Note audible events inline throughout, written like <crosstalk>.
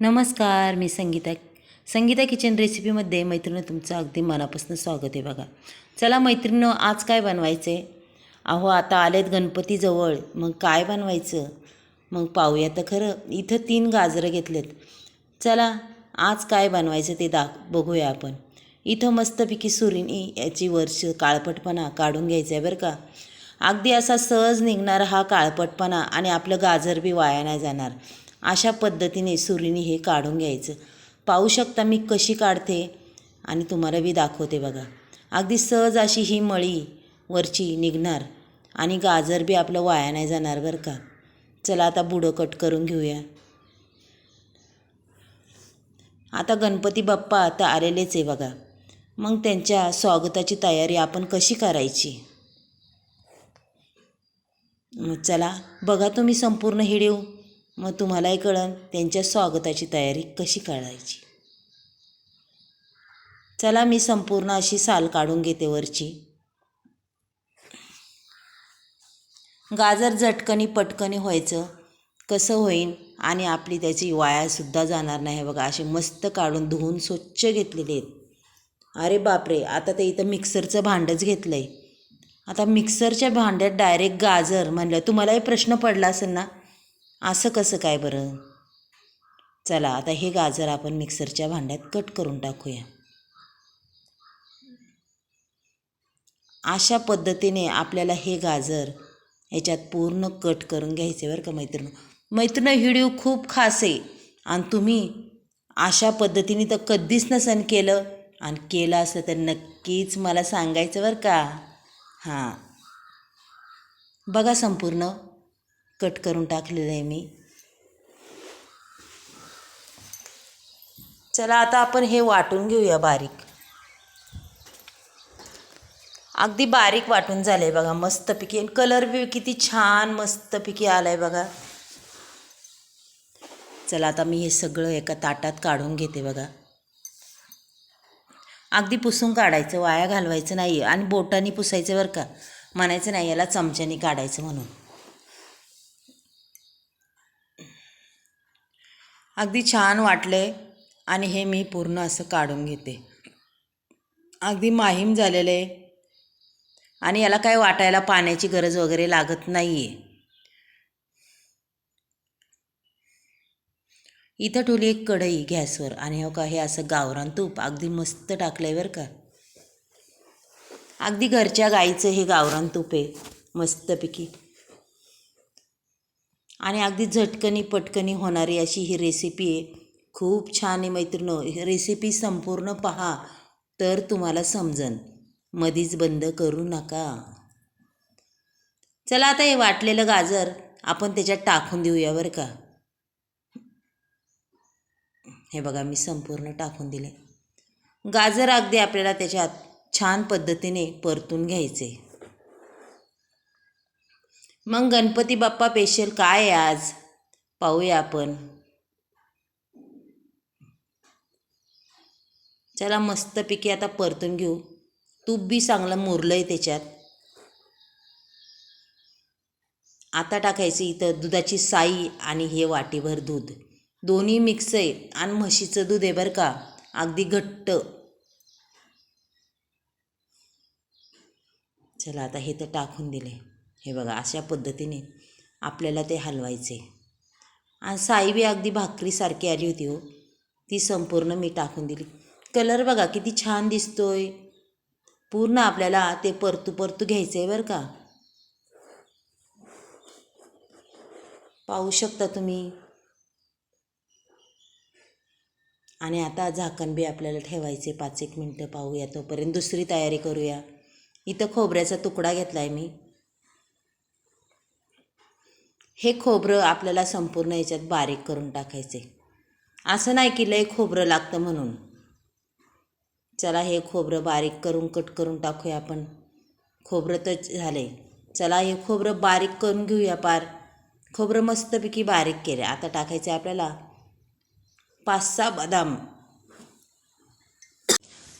नमस्कार मी संगीता. संगीता किचन रेसिपीमध्ये मैत्रिणी तुमचं अगदी मनापासून स्वागत आहे बघा. चला मैत्रिणीनं आज काय बनवायचं आहे अहो आता आलेत गणपतीजवळ. मग काय बनवायचं? मग पाहूया तर खरं. इथं तीन गाजरं घेतलेत. चला आज काय बनवायचं ते दाख बघूया आपण. इथं मस्तपैकी सुरीनी याची वर्ष काळपटपणा काढून घ्यायचा आहे बरं का. अगदी असा सहज निघणारा हा काळपटपणा आणि आपलं गाजर बी वाया नाही जाणार. अशा पद्धतीने सुरीने हे काढून घ्यायचं. पाहू शकता मी कशी काढते आणि तुम्हाला बी दाखवते बघा. अगदी सहज अशी ही मळी वरची निघणार आणि गाजर बी आपलं वाया नाही जाणार बरं का. चला आता बुडं कट करून घेऊया. आता गणपती बाप्पा आता आलेलेच आहे बघा. मग त्यांच्या स्वागताची तयारी आपण कशी करायची? चला बघा तुम्ही संपूर्ण व्हिडिओ. मग तुम्हालाही कळन त्यांच्या स्वागताची तयारी कशी काढायची चला मी संपूर्ण अशी साल काढून घेते वरची. गाजर झटकनी पटकनी व्हायचं. कसं होईन आणि आपली त्याची वायासुद्धा जाणार नाही बघा. असे मस्त काढून धुवून स्वच्छ घेतलेले आहेत. अरे बापरे आता ते इथं मिक्सरचं भांडंच घेतलं आहे आता मिक्सरच्या भांड्यात डायरेक्ट गाजर म्हणलं तुम्हालाही प्रश्न पडला असेल ना? असं कसं काय बरं? चला आता हे गाजर आपण मिक्सरच्या भांड्यात कट करून टाकूया. अशा पद्धतीने आपल्याला हे गाजर याच्यात पूर्ण कट करून घ्यायचे बरं का मैत्रिणी मैत्रिणी व्हिडिओ खूप खास आहे. आणि तुम्ही अशा पद्धतीने तर कधीच नसन केलं. आणि केलं असलं तर नक्कीच मला सांगायचं बरं का. हां. बघा संपूर्ण. कट करून टाकलेलं आहे मी. चला आता आपण हे वाटून घेऊया बारीक. अगदी बारीक वाटून झालं आहे बघा मस्तपैकी. कलर बी किती छान मस्तपैकी आला आहे बघा. चला आता मी हे सगळं एका ताटात काढून घेते बघा. अगदी पुसून काढायचं वाया घालवायचं नाही आणि बोटाने पुसायचं बरं का. म्हणायचं नाही याला चमच्याने काढायचं म्हणून. अगदी छान वाटले आणि हे मी पूर्ण असं काढून घेते. अगदी माहीम झालेलं. आहे आणि याला काय वाटायला पाण्याची गरज वगैरे लागत नाही आहे इथं ठेवली एक कढई गॅसवर आणि हो का हे असं गावरान तूप. अगदी मस्त टाकलं आहे बरं का. अगदी घरच्या गाईचं हे गावरान तूप आहे मस्तपैकी. आणि अगदी झटकनी पटकनी होणारी अशी ही रेसिपी आहे. खूप छान आहे मैत्रिणो रेसिपी संपूर्ण पहा तर तुम्हाला समजन. मधीच बंद करू नका. चला आता हे वाटलेलं गाजर आपण त्याच्यात टाकून देऊया बरं का. हे बघा मी संपूर्ण टाकून दिले. गाजर अगदी आपल्याला त्याच्यात छान पद्धतीने परतून घ्यायचे. मग गणपती बाप्पा पेशल काय आहे आज? पाहूया आपण. चला मस्तपैकी आता परतून घेऊ. तूप बी चांगलं मुरलं आहे त्याच्यात. आता टाकायचं इथं दुधाची साई आणि हे वाटीभर दूध. दोन्ही मिक्स आहे आणि म्हशीचं दूध आहे बरं का. अगदी घट्ट. चला आता हे तर टाकून दिले हे बघा अशा पद्धतीने आपल्याला ते हलवायचे. आणि साई बी अगदी भाकरीसारखी आली होती हो. ती संपूर्ण मी टाकून दिली. कलर बघा किती छान दिसतोय. पूर्ण आपल्याला ते परतू परतू घ्यायचं आहे बरं का. पाहू शकता तुम्ही. आणि आता झाकण बी आपल्याला ठेवायचे पाच एक मिनटं पाहूया तोपर्यंत दुसरी तयारी करूया. इथं खोबऱ्याचा तुकडा घेतला आहे मी. हे खोबरं आपल्याला संपूर्ण याच्यात बारीक करून टाकायचे. असं नाही की लय खोबरं लागतं म्हणून. चला हे खोबरं बारीक करून कट करून टाकूया आपण. खोबरं तर झालं. आहे चला हे खोबरं बारीक करून घेऊया पार. खोबरं मस्तपैकी बारीक केले. आता टाकायचे आपल्याला पाच सहा बदाम.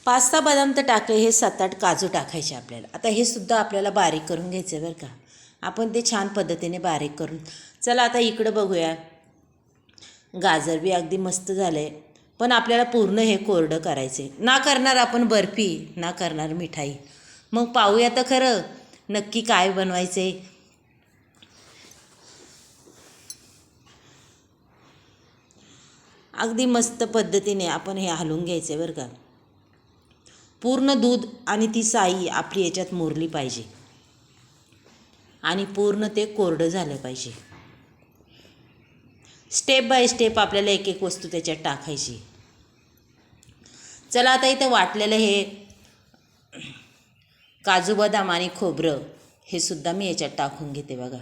पाच सहा बदाम तर टाकले. हे सात आठ काजू टाकायचे आपल्याला. आता हे सुद्धा आपल्याला बारीक करून घ्यायचं बरं का. आपण ते छान पद्धतीने बारीक करून. चला आता इकडं बघूया. गाजर बी अगदी मस्त झालं आहे पण आपल्याला पूर्ण हे कोरडं करायचे ना करणार आपण बर्फी ना करणार मिठाई. मग पाहूया तर खरं नक्की काय बनवायचं आहे अगदी मस्त पद्धतीने आपण हे हलवून घ्यायचं आहे बरं का. पूर्ण दूध आणि ती साई आपली याच्यात मुरली पाहिजे. आणि पूर्ण ते कोरडं झालं पाहिजे. स्टेप बाय स्टेप आपल्याला एक एक वस्तू त्याच्यात टाकायची. चला आता इथं वाटलेलं हे काजू बदाम आणि खोबरं हे सुद्धा मी याच्यात टाकून घेते बघा.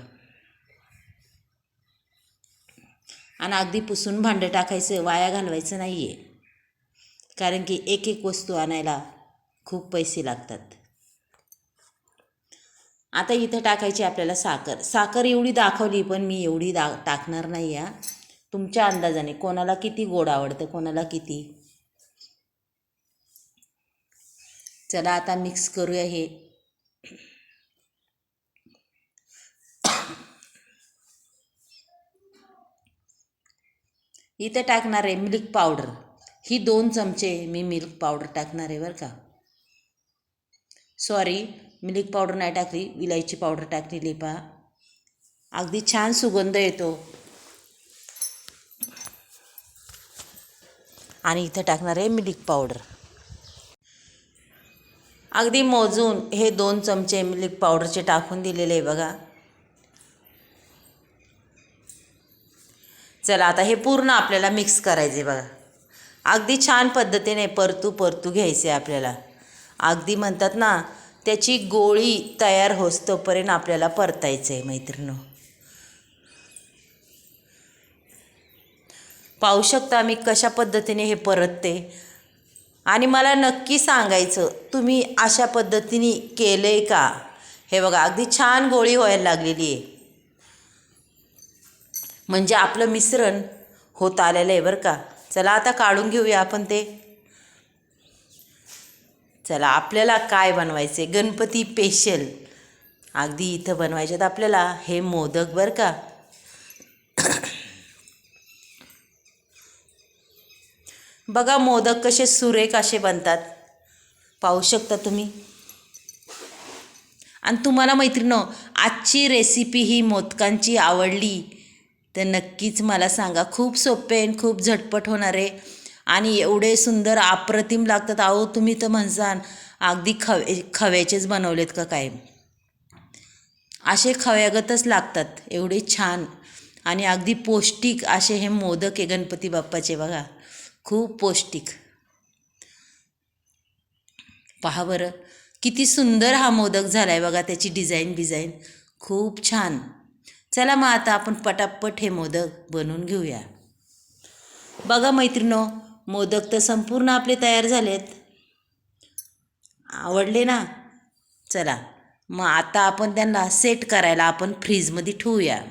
आणि अगदी पुसून भांडं टाकायचं वाया घालवायचं नाही आहे कारण की एक एक वस्तू आणायला खूप पैसे लागतात. आता इथं टाकायची आपल्याला साखर. साखर एवढी दाखवली पण मी एवढी दा टाकणार नाही या तुमच्या अंदाजाने कोणाला किती गोड आवडतं कोणाला किती? चला आता मिक्स करूया हे. इथं टाकणार आहे मिल्क पावडर ही दोन चमचे मी मिल्क पावडर टाकणार आहे बरं का. सॉरी मिल्क पावडर नाही टाकली विलायची पावडर टाकलेली पहा. अगदी छान सुगंध येतो. आणि इथं टाकणार आहे मिल्क पावडर. अगदी मोजून हे दोन चमचे मिल्क पावडरचे टाकून दिलेले आहे बघा. चला आता हे पूर्ण आपल्याला मिक्स करायचे बघा. अगदी छान पद्धतीने परतू परतू घ्यायचे आपल्याला. अगदी म्हणतात ना त्याची गोळी तयार होस तोपर्यंत आपल्याला परतायचं आहे मैत्रिणं. पाहू शकता मी कशा पद्धतीने हे परतते. आणि मला नक्की सांगायचं तुम्ही अशा पद्धतीने केलं आहे का? हे बघा अगदी छान गोळी व्हायला लागलेली आहे. म्हणजे आपलं मिश्रण होत आलेलं आहे बरं का. चला आता काढून घेऊया आपण ते. चला आपल्याला काय बनवायचे गणपती पेशल अगदी इथं बनवायच्यात आपल्याला. हे मोदक बरं का. <coughs> बघा मोदक कसे सुरेख असे बनतात. पाहू शकता तुम्ही. आणि तुम्हाला मैत्रिणं आजची रेसिपी ही मोदकांची आवडली तर नक्कीच मला सांगा. खूप सोपे आणि खूप झटपट होणार आहे. आणि एवढे सुंदर अप्रतिम लागतात. अहो तुम्ही तर म्हणसान अगदी खवे खव्याचेच बनवलेत का काय? असे खव्यागतच लागतात एवढे छान. आणि अगदी पौष्टिक असे हे मोदक आहे गणपती बाप्पाचे बघा. खूप पौष्टिक. पहा बरं किती सुंदर हा मोदक झाला आहे बघा त्याची डिझाईन बिझाईन. खूप छान. चला मग आता आपण पटापट हे मोदक बनवून घेऊया. बघा मैत्रिणो मोदक तर संपूर्ण आपले तयार झालेत. आवडले ना? चला मग आता आपण त्यांना सेट करायला आपण फ्रीजमध्ये ठेवूया.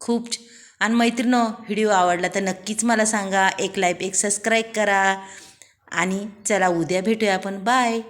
खूप छ- आणि मैत्रिणो व्हिडिओ आवडला तर नक्कीच मला सांगा. एक लाईक एक सबस्क्राईब करा. आणि चला उद्या भेटूया आपण. बाय